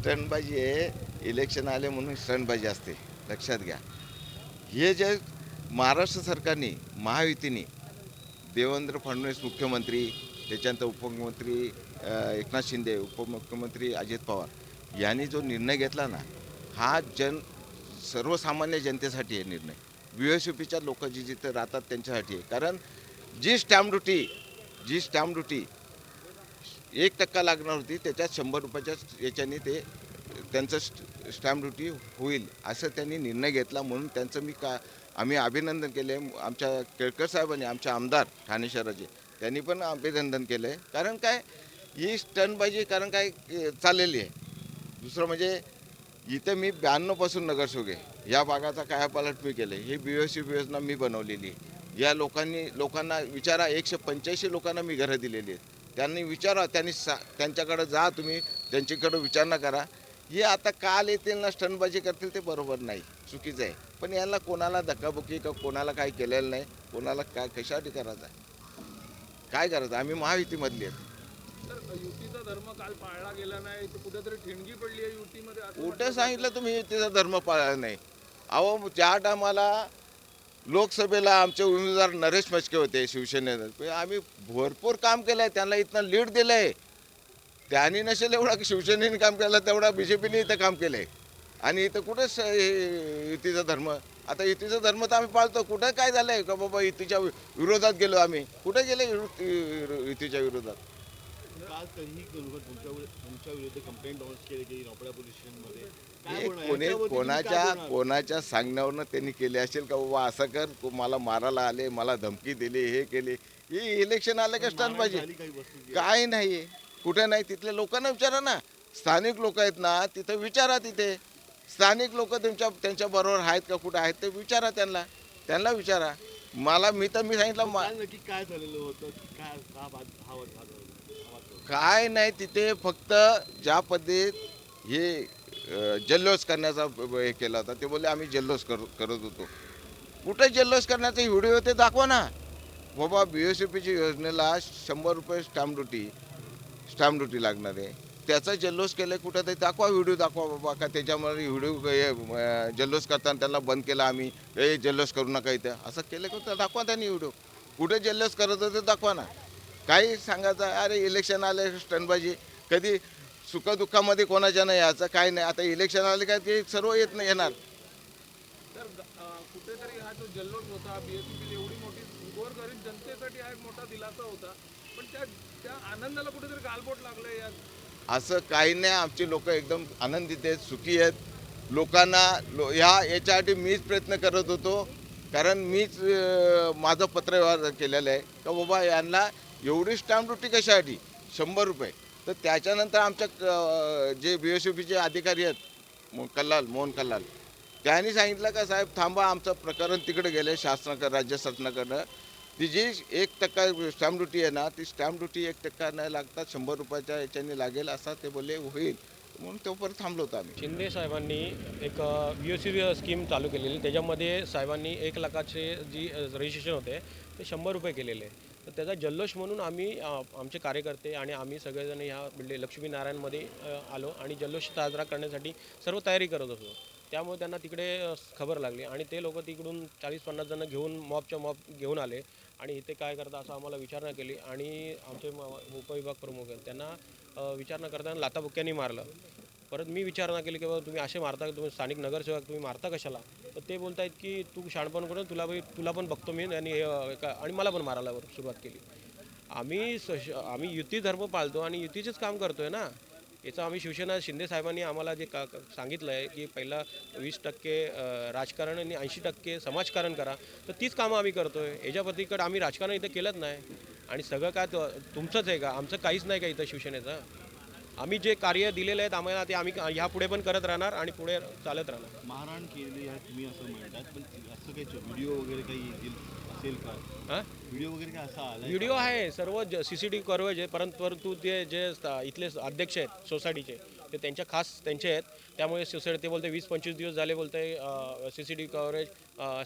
स्टंटबाजी आहे इलेक्शन आले म्हणून स्टंटबाजी असते. लक्षात घ्या. हे जे महाराष्ट्र सरकारने महायुतीने देवेंद्र फडणवीस मुख्यमंत्री त्याच्यानंतर उपमुख्यमंत्री एकनाथ शिंदे उपमुख्यमंत्री अजित पवार यांनी जो निर्णय घेतला ना हा जन सर्वसामान्य जनतेसाठी आहे निर्णय. बी एस यू पीच्या लोक जी जिथे राहतात त्यांच्यासाठी आहे कारण जी स्टॅम्प ड्युटी जी स्टॅम्प ड्युटी एक टक्का लागणार होती त्याच्यात शंभर रुपयाच्या याच्याने ते त्यांचं स्ट स्टॅम्प ड्युटी होईल असं त्यांनी निर्णय घेतला म्हणून त्यांचं मी का आम्ही अभिनंदन केले. आमच्या केळकर साहेबांनी आमच्या आमदार ठाणे शहराचे त्यांनी पण अभिनंदन केलं. आहे कारण काय ही स्टनबाजी कारण काय चाललेली आहे. दुसरं म्हणजे इथं मी ब्याण्णवपासून नगरसेवक आहे. या भागाचा कायापालट मी केलं ही बी एस योजना मी बनवलेली आहे. या लोकांनी लोकांना विचारा एकशे पंच्याऐंशी लोकांना मी घरं दिलेली आहेत. त्यांनी विचारा त्यांनी सा त्यांच्याकडं जा तुम्ही त्यांच्याकडं विचारणा करा. हे आता काल येतील ना स्टंटबाजी करतील ते बरोबर नाही चुकीचं आहे. पण यांना कोणाला धक्काबुक्की का कोणाला काय केलेलं नाही कोणाला काय कशासाठी करायचं आहे? काय करायचं? आम्ही महायुतीमधली आहेत. तर युतीचा धर्म काल पाळला गेला नाही तर कुठेतरी ठिणगी पडली आहे युतीमध्ये कुठं सांगितलं तुम्ही युतीचा धर्म पाळला नाही? अहो ज्या टायमाला लोकसभेला आमचे उमेदवार नरेश मचके होते शिवसेनेत. म्हणजे आम्ही भरपूर काम केलं आहे त्यांना इथनं लीड दिलं आहे त्यांनी नसेल एवढा शिवसेनेने काम केलं तेवढा बी जे पीने इथं काम केलं आहे आणि इथं कुठंच हे युतीचा धर्म? आता युतीचा धर्म तर आम्ही पाळतो. कुठं काय झालं आहे का बाबा युतीच्या विरोधात गेलो आम्ही? कुठं गेले युतीच्या विरोधात? काल तरीही तुमच्या तुमच्या विरुद्ध कंप्लेंट लॉन्च केली गेली रोपडा पोलीस स्टेशनमध्ये हे? कोणी कोणाच्या? कोणाच्या सांगण्यावरनं त्यांनी केले असेल का बाबा असं कर तू मला मारायला आले मला धमकी दिली हे केली. ही इलेक्शन आलं का मारहाण पाहिजे काय नाही. कुठे नाही तिथल्या लोकांना विचारा ना. स्थानिक लोक आहेत ना तिथं विचारा तिथे. स्थानिक लोक तुमच्या त्यांच्या बरोबर आहेत का कुठे आहेत ते विचारा त्यांना. त्यांना विचारा. मला मी तर मी सांगितलं काय झालेलं होतं काय नाही तिथे फक्त ज्या पद्धतीत हे जल्लोष करण्याचा हे केला होता. ते बोलले आम्ही जल्लोष कर करत होतो. कुठे जल्लोष करण्याचे व्हिडिओ ते दाखवा ना. बाबा बी एस पीची योजनेला शंभर रुपये स्टॅम्प ड्युटी स्टॅम्प ड्युटी लागणार आहे. त्याचा जल्लोष केलं कुठं तरी. दाखवा व्हिडिओ दाखवा बाबा का त्याच्यामध्ये व्हिडिओ जल्लोष करताना त्यांना बंद केला आम्ही. हे जल्लोष करू नका इथं. असं केलं का तर दाखवा त्यांनी व्हिडिओ. कुठे जल्लोष करत होते दाखवा ना. काही सांगायचं अरे इलेक्शन आले स्टनबाजी कधी सुखदुःखामध्ये कोणाच्या नाही याचं काय नाही. आता इलेक्शन आले काय ते सर्व येत नाही येणार. तर अं, कुठेतरी हा जो जल्लोष होता बीएसपी एवढी मोठी गोरगरीब जनतेसाठी हा एक मोठा दिलासा होता. पण त्या त्या आनंदाला कुठेतरी गालबोट असं काही नाही. आमचे लोक एकदम आनंदित आहेत सुखी आहेत. लोकांना लो ह्या याच्यासाठी मीच प्रयत्न करत होतो. कारण मीच माझं पत्रव्यवहार केलेलं आहे. का बाबा यांना एवढी स्टॅम्प ड्युटी कशासाठी? शंभर रुपये. तर त्याच्यानंतर आमच्या जे बी एस पीचे अधिकारी आहेत मो कल्लाल मोहन कल्लाल त्यांनी सांगितलं का साहेब थांबा आमचं प्रकरण तिकडे गेलं शासनाकडं राज्य शासनाकडनं ती जी एक टक्का स्टॅम्प ड्युटी आहे ना ती स्टॅम्प ड्युटी एक टक्का नाही लागतात शंभर रुपयाच्या याच्याने लागेल असा ते बोलले होईल. म्हणून तोपर्यंत थांबलो होतो आम्ही. शिंदे साहेबांनी एक बी एस सी स्कीम चालू केलेली त्याच्यामध्ये साहेबांनी एक लाखाचे जी रजिस्ट्रेशन होते ते शंभर रुपये केलेले. तर त्याचा जल्लोष म्हणून आम्ही आमचे कार्यकर्ते आणि आम्ही सगळेजण ह्या बिल्डे लक्ष्मीनारायणमध्ये आलो आणि जल्लोष साजरा करण्यासाठी सर्व तयारी करत होतो. त्यामुळे त्यांना तिकडे खबर लागली आणि ते लोक तिकडून चाळीस पन्नास जण घेऊन मॉबच्या मॉब घेऊन आले आणि इथे काय करता असं आम्हाला विचारणा केली आणि आमचे म- उपविभाग प्रमुख आहेत. त्यांना विचारणा करताना लाताबुक्क्यांनी मारलं. परत मी विचारणा केली की बाबा तुम्ही असे मारता का? तुम्ही स्थानिक नगरसेवक तुम्ही मारता कशाला? तर ते बोलत आहेत की तू शाणपण करून तुला बी- तुला पण बघतो मी आणि का- आणि मला पण मारायला सुरुवात केली. आम्ही सश आम्ही युती धर्म पाळतो आणि युतीचेच काम करतोय ना. याचं आम्ही शिवसेना शिंदे साहेबांनी आम्हाला जे का सांगितलं आहे की पहिला वीस टक्के राजकारण आणि ऐंशी टक्के समाजकारण करा. तर तीच कामं आम्ही करतोय. आहे पलीकडे आम्ही राजकारण इथं केलंच नाही. आणि सगळं काय तुमचंच आहे का? आमचं काहीच नाही का इथं शिवसेनेचं? आम्ही जे कार्य दिलेलं आहे आम्हाला ते आम्ही ह्या पुढे पण करत राहणार आणि पुढे चालत राहणार. मारहाण केलेली आहे तुम्ही असं म्हणतात पण असं काही व्हिडिओ वगैरे काही येतील असेल का? हां? व्हिडिओ वगैरे काय असा आला व्हिडिओ आहे सर्व C C T V coverage आहे परंतु परंतु ते जे इथले अध्यक्ष आहेत सोसायटीचे ते त्यांच्या खास त्यांचे आहेत. त्यामुळे शिवसेना ते बोलते वीस पंचवीस दिवस झाले बोलते C C T V coverage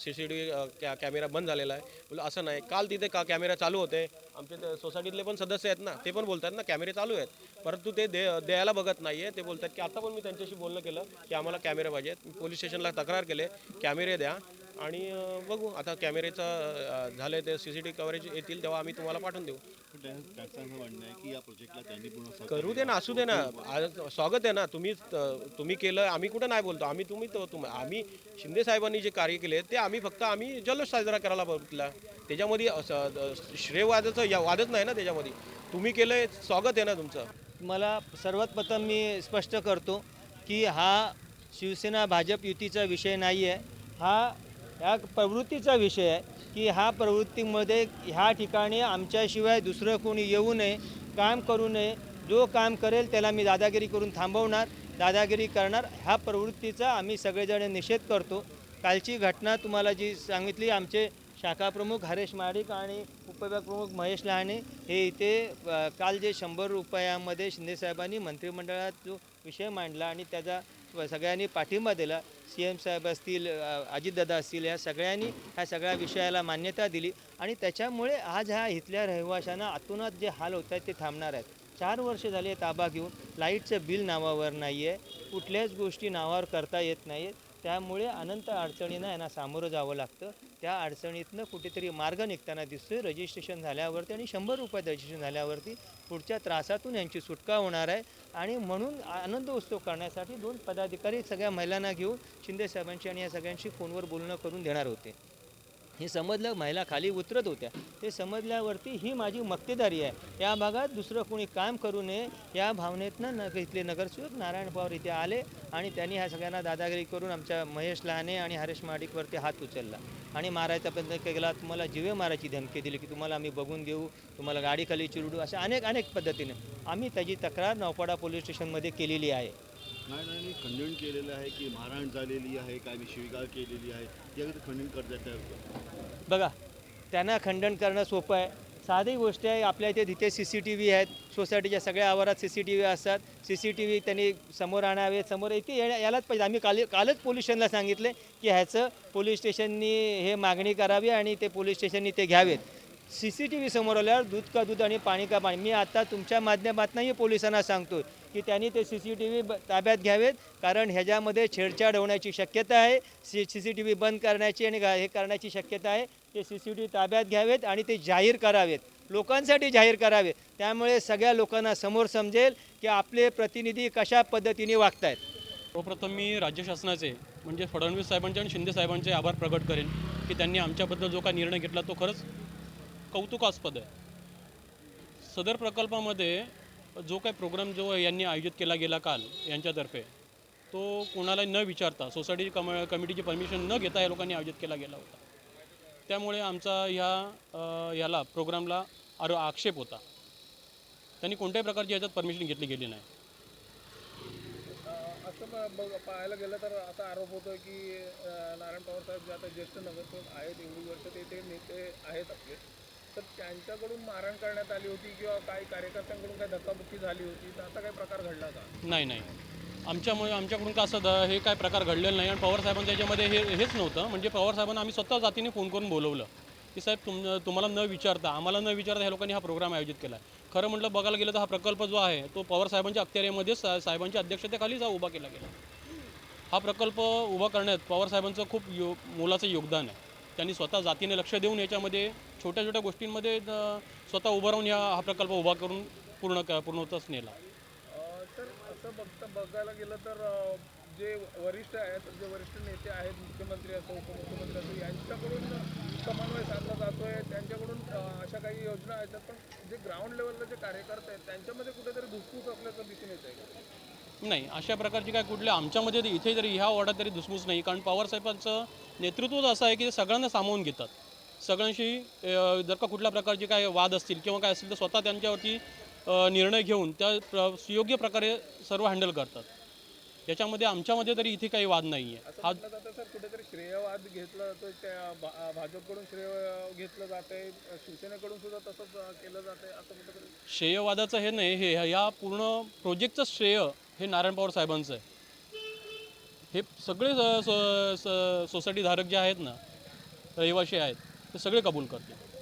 C C T V कॅ कॅमेरा बंद झालेला आहे. बोल असं नाही. काल तिथे का कॅमेरा चालू होते? आमचे ते सोसायटीतले पण सदस्य आहेत ना ते पण बोलतात ना कॅमेरे चालू आहेत. परंतु ते दे द्यायला बघत नाही आहे ते बोलतात की आता पण मी त्यांच्याशी बोलणं केलं की आम्हाला कॅमेरे पाहिजेत पोलीस स्टेशनला तक्रार केले कॅमेरे द्या. आणि बघू. आता कॅमेरेचं झालं ते C C T V coverage येतील तेव्हा आम्ही तुम्हाला पाठवून देऊ. करू दे ना असू दे ना. स्वागत आहे ना. तुम्ही तुम्ही केलं आम्ही कुठं नाही बोलतो. आम्ही तुम्ही तो तुम आम्ही शिंदे साहेबांनी जे कार्य केले ते आम्ही फक्त आम्ही जल्लोष साजरा करायला बघितला. त्याच्यामध्ये असं, श्रेयवादाचं या वादच नाही ना त्याच्यामध्ये. तुम्ही केलंय स्वागत आहे ना तुमचं. मला सर्वात प्रथम मी स्पष्ट करतो की हा शिवसेना भाजप युतीचा विषय नाही आहे हा ह्या प्रवृत्तीचा विषय आहे की ह्या प्रवृत्तीमध्ये ह्या ठिकाणी आमच्याशिवाय दुसरं कोणी येऊ नये काम करू नये. जो काम करेल त्याला मी दादागिरी करून थांबवणार. दादागिरी करणार. ह्या प्रवृत्तीचा आम्ही सगळेजण निषेध करतो. कालची घटना तुम्हाला जी सांगितली आमचे शाखा प्रमुख हरेश माडिक आणि उपविभागप्रमुख महेश लहाणे हे इथे काल जे शंभर रुपयामध्ये शिंदेसाहेबांनी मंत्रिमंडळात जो विषय मांडला आणि त्याचा सगळ्यांनी पाठिंबा दिला सी एम साहेब असतील अजितदादा असतील या सगळ्यांनी ह्या सगळ्या विषयाला मान्यता दिली. आणि त्याच्यामुळे आज ह्या इथल्या रहिवाशांना आतूनच जे हाल होत आहेत ते थांबणार आहेत. चार वर्ष झाले ताबा घेऊन लाईटचं बिल नावावर नाही आहे कुठल्याच गोष्टी नावावर करता येत नाही आहेत त्यामुळे अनंत अडचणींना यांना सामोरं जावं लागतं. त्या अडचणीतनं कुठेतरी मार्ग निघताना दिसतोय. रजिस्ट्रेशन झाल्यावरती आणि शंभर रुपये रजिस्ट्रेशन झाल्यावरती पुढच्या त्रासातून यांची सुटका होणार आहे. आणि म्हणून आनंद उत्सव करण्यासाठी दोन पदाधिकारी सगळ्या महिलांना घेऊन शिंदे साहेबांशी आणि या सगळ्यांशी फोनवर बोलणं करून देणार होते. हे समजलं महिला खाली उतरत होत्या. ते समजल्यावरती ही माझी मक्तेदारी आहे. या भागात दुसरं कोणी काम करू नये या भावनेतनं नग इथले नगरसेवक नारायण पवार इथे आले आणि त्यांनी ह्या सगळ्यांना दादागिरी करून आमच्या महेश लहाने आणि हरेश महाडिकवरती हात उचलला. आणि मारायचा प्रयत्न केला तुम्हाला जीवे मारायची धमकी दिली की तुम्हाला आम्ही बघून घेऊ तुम्हाला गाडीखाली चिरडू अशा अनेक अनेक पद्धतीने. आम्ही त्याची तक्रार नौपाडा पोलीस स्टेशनमध्ये केलेली आहे. नाही नाही खंडन केलेलं आहे की मारहाण झालेली आहे काय मी शिवीगाळ केलेली आहे याकडे खंडन करतात बघा त्यांना खंडन करणं सोपं आहे. साधी गोष्ट आहे आपल्या इथे तिथे सी सी टी व्ही आहेत. सोसायटीच्या सगळ्या आवारात सी सी टी व्ही असतात. सी सी टी व्ही त्यांनी समोर आणावे समोर इथे येण्या- यालाच पाहिजे. आम्ही काल कालच पोलीस स्टेशनला सांगितले की ह्याचं पोलीस स्टेशननी हे मागणी करावी आणि ते पोलीस स्टेशननी ते घ्यावेत. सी सी टी व्ही समोर आल्यावर दूध का दूध आणि पाणी का पाणी. मी आता तुमच्या माध्यमातूनही पोलिसांना सांगतो की त्यांनी ते सी सी टी व्ही ताब्यात घ्यावेत कारण ह्याच्यामध्ये छेडछाड होण्याची शक्यता आहे. C C C T V बंद करण्याची आणि हे करण्याची शक्यता आहे. ते सी सी टी व्ही ताब्यात घ्यावेत आणि ते जाहीर करावेत. लोकांसाठी जाहीर करावे त्यामुळे सगळ्या लोकांना समोर समजेल की आपले प्रतिनिधी कशा पद्धतीने वागत आहेत सर्वप्रथम मी राज्य शासनाचे म्हणजे फडणवीस साहेबांचे आणि शिंदे साहेबांचे आभार प्रकट करेन की त्यांनी आमच्याबद्दल जो काही निर्णय घेतला तो खरंच कौतुकास्पद आहे. सदर प्रकल्पामध्ये जो काही प्रोग्राम जो यांनी आयोजित केला गेला काल यांच्यातर्फे तो कोणाला न विचारता सोसायटी कम कमिटीची परमिशन न घेता या लोकांनी आयोजित केला गेला होता. त्यामुळे आमचा ह्या ह्याला प्रोग्रामला आरो आक्षेप होता. त्यांनी कोणत्याही प्रकारची याच्यात परमिशन घेतली गेली नाही. असं बघ पाहायला गेलं तर असा आरोप होतो की नारायण पवार साहेब जे आता ज्येष्ठ नगरसेवक आहेत एवढी वर्ष ते ते नेते आहेत आपले. तर त्यांच्याकडून मारहाण करण्यात आली होती किंवा काही कार्यकर्त्यांकडून काही धक्काबुक्की झाली होती? तर असा काही प्रकार घडला का? नाही नाही. आमच्यामुळे आमच्याकडून का असं द- हे काय प्रकार घडलेलं नाही आणि पवार साहेबांच्या याच्यामध्ये हे हेच नव्हतं. म्हणजे पवार साहेबांना आम्ही स्वतः जातीने फोन करून बोलवलं. की साहेब तुम तुम्हाला न विचारता आम्हाला न विचारता ह्या लोकांनी हा प्रोग्राम आयोजित केला आहे खरं म्हटलं बघायला गेलं तर हा प्रकल्प जो आहे तो पवार साहेबांच्या अखत्यारीमध्ये सा साहेबांच्या अध्यक्षतेखालीच हा उभा केला गेला. हा प्रकल्प उभा करण्यात पवार साहेबांचं खूप यो मोलाचं योगदान आहे. त्यांनी स्वतः जातीने लक्ष देऊन याच्यामध्ये छोट्या छोट्या गोष्टींमध्ये स्वतः उभं राहून या हा प्रकल्प उभा करून पूर्ण क पूर्णतच नेला. तर असं बघता बघायला गेलं तर जे वरिष्ठ आहेत जे वरिष्ठ नेते आहेत मुख्यमंत्री असो उपमुख्यमंत्री असो यांच्याकडून समन्वय साधला जातोय. त्यांच्याकडून अं, अशा काही योजना आहेत पण जे ग्राउंड लेवलला जे कार्यकर्ते आहेत त्यांच्यामध्ये कुठेतरी धुसफूस असल्याचं दिसून येत आहे नाही अशा प्रकारची काय कुठल्या आमच्यामध्ये इथे तरी ह्या वॉर्डात तरी धुसफूस नाही. कारण पवार साहेबांचं नेतृत्वच असं आहे की ते सगळ्यांना सामावून घेतात. सगळ्यांशी जर का कुठल्या प्रकारचे काय वाद असतील किंवा काय असतील तर स्वतः त्यांच्यावरती निर्णय घेऊन त्या प्र सुयोग्य प्रकारे सर्व हँडल करतात. याच्यामध्ये आमच्यामध्ये तरी इथे काही वाद नाही आहे हा जातं कुठेतरी श्रेयवाद घेतला जातो त्या भाजपकडून श्रेय घेतलं जातंय शिवसेनेकडून सुद्धा तसंच केलं जातंय असं कुठेतरी? श्रेयवादाचं हे नाही हे ह्या पूर्ण प्रोजेक्टचं श्रेय हे नारायण पवार साहेबांचं आहे. हे सगळे स- स- स- सोसायटी धारक जे आहेत ना रहिवाशी आहेत ते सगळे कबूल करतील.